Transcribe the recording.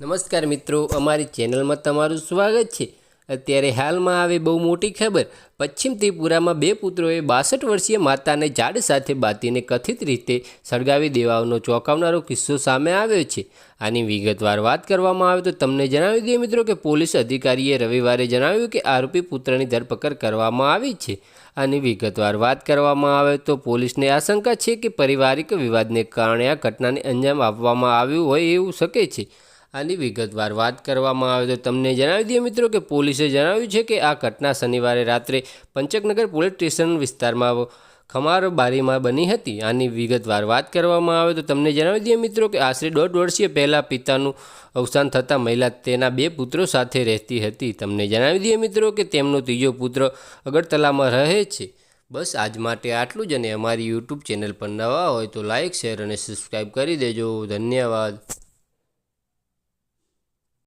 નમસ્કાર મિત્રો, અમારી ચેનલમાં તમારું સ્વાગત છે. અત્યારે હાલમાં આવે બહુ મોટી ખબર. પશ્ચિમ ત્રિપુરામાં બે પુત્રોએ બાસઠ વર્ષીય માતાને ઝાડ સાથે બાંધીને કથિત રીતે સળગાવી દેવાનો ચોંકાવનારો કિસ્સો સામે આવ્યો છે. આની વિગતવાર વાત કરવામાં આવે તો તમને જણાવી દઈએ મિત્રો કે પોલીસ અધિકારીએ રવિવારે જણાવ્યું કે આરોપી પુત્રની ધરપકડ કરવામાં આવી છે. આની વિગતવાર વાત કરવામાં આવે તો પોલીસને આશંકા છે કે પારિવારિક વિવાદને કારણે આ ઘટનાને અંજામ આપવામાં આવ્યું હોય એવું શકે છે. આની વિગતવાર વાત કરવામાં આવે તો તમને જણાવી દઈએ મિત્રો કે પોલીસે જણાવ્યું છે કે આ ઘટના શનિવારે રાત્રે પંચકનગર પોલીસ સ્ટેશન વિસ્તારમાં ખમાર બારીમાં બની હતી. આની વિગતવાર વાત કરવામાં આવે તો તમને જણાવી દઈએ મિત્રો કે આશરે દોઢ વર્ષીય પહેલાં પિતાનું અવસાન થતાં મહિલા તેના બે પુત્રો સાથે રહેતી હતી. તમને જણાવી દઈએ મિત્રો કે તેમનો ત્રીજો પુત્ર અગરતલામાં રહે છે. બસ આજ માટે આટલું જ અને અમારી યુટ્યુબ ચેનલ પર નવા હોય તો લાઇક શેર અને સબસ્ક્રાઈબ કરી દેજો. ધન્યવાદ.